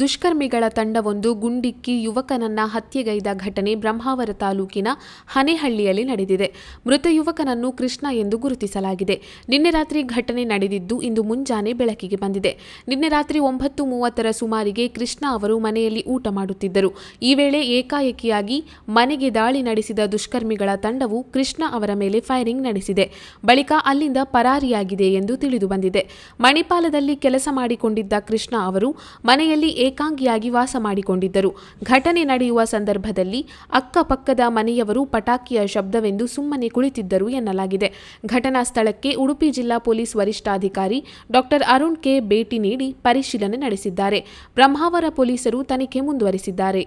ದುಷ್ಕರ್ಮಿಗಳ ತಂಡವೊಂದು ಗುಂಡಿಕ್ಕಿ ಯುವಕನನ್ನ ಹತ್ಯೆಗೈದ ಘಟನೆ ಬ್ರಹ್ಮಾವರ ತಾಲೂಕಿನ ಹನೇಹಳ್ಳಿಯಲ್ಲಿ ನಡೆದಿದೆ. ಮೃತ ಯುವಕನನ್ನು ಕೃಷ್ಣ ಎಂದು ಗುರುತಿಸಲಾಗಿದೆ. ನಿನ್ನೆ ರಾತ್ರಿ ಘಟನೆ ನಡೆದಿದ್ದು ಇಂದು ಮುಂಜಾನೆ ಬೆಳಕಿಗೆ ಬಂದಿದೆ. ನಿನ್ನೆ ರಾತ್ರಿ ಒಂಬತ್ತು ಮೂವತ್ತರ ಸುಮಾರಿಗೆ ಕೃಷ್ಣ ಅವರು ಮನೆಯಲ್ಲಿ ಊಟ ಮಾಡುತ್ತಿದ್ದರು. ಈ ವೇಳೆ ಏಕಾಏಕಿಯಾಗಿ ಮನೆಗೆ ದಾಳಿ ನಡೆಸಿದ ದುಷ್ಕರ್ಮಿಗಳ ತಂಡವು ಕೃಷ್ಣ ಅವರ ಮೇಲೆ ಫೈರಿಂಗ್ ನಡೆಸಿದೆ. ಬಳಿಕ ಅಲ್ಲಿಂದ ಪರಾರಿಯಾಗಿದೆ ಎಂದು ತಿಳಿದು ಬಂದಿದೆ. ಮಣಿಪಾಲದಲ್ಲಿ ಕೆಲಸ ಮಾಡಿಕೊಂಡಿದ್ದ ಕೃಷ್ಣ ಅವರು ಮನೆಯಲ್ಲಿ ಏಕಾಂಗಿಯಾಗಿ ವಾಸ ಮಾಡಿಕೊಂಡಿದ್ದರು. ಘಟನೆ ನಡೆಯುವ ಸಂದರ್ಭದಲ್ಲಿ ಅಕ್ಕಪಕ್ಕದ ಮನೆಯವರು ಪಟಾಕಿಯ ಶಬ್ದವೆಂದು ಸುಮ್ಮನೆ ಕುಳಿತಿದ್ದರು ಎನ್ನಲಾಗಿದೆ. ಘಟನಾ ಸ್ಥಳಕ್ಕೆ ಉಡುಪಿ ಜಿಲ್ಲಾ ಪೊಲೀಸ್ ವರಿಷ್ಠಾಧಿಕಾರಿ ಡಾಕ್ಟರ್ ಅರುಣ್ ಕೆ ಭೇಟಿ ನೀಡಿ ಪರಿಶೀಲನೆ ನಡೆಸಿದ್ದಾರೆ. ಬ್ರಹ್ಮಾವರ ಪೊಲೀಸರು ತನಿಖೆ ಮುಂದುವರಿಸಿದ್ದಾರೆ.